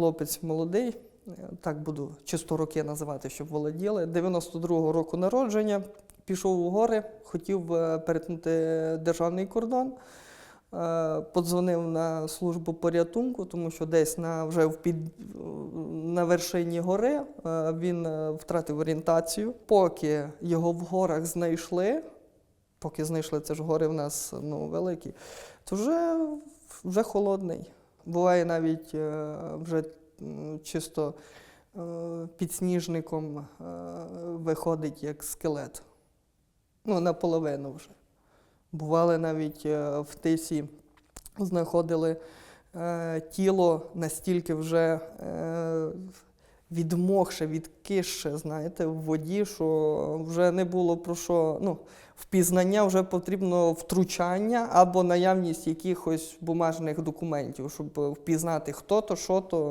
хлопець молодий, е, так буду чисто роки називати, щоб володіли. 92-го року народження, пішов у гори, хотів е, перетнути державний кордон. Е, Подзвонив на службу порятунку, тому що десь на вже в під, на вершині гори він втратив орієнтацію. Поки його в горах знайшли, поки знайшли це ж гори в нас ну, великі, то вже, вже холодний. Буває навіть е, вже чисто е, підсніжником е, виходить як скелет. Ну, наполовину вже. Бували навіть в тисі, знаходили тіло настільки вже відмокше, відкисше, знаєте, в воді, що вже не було про що. Ну, впізнання вже потрібно втручання або наявність якихось бумажних документів, щоб впізнати, хто то, що то.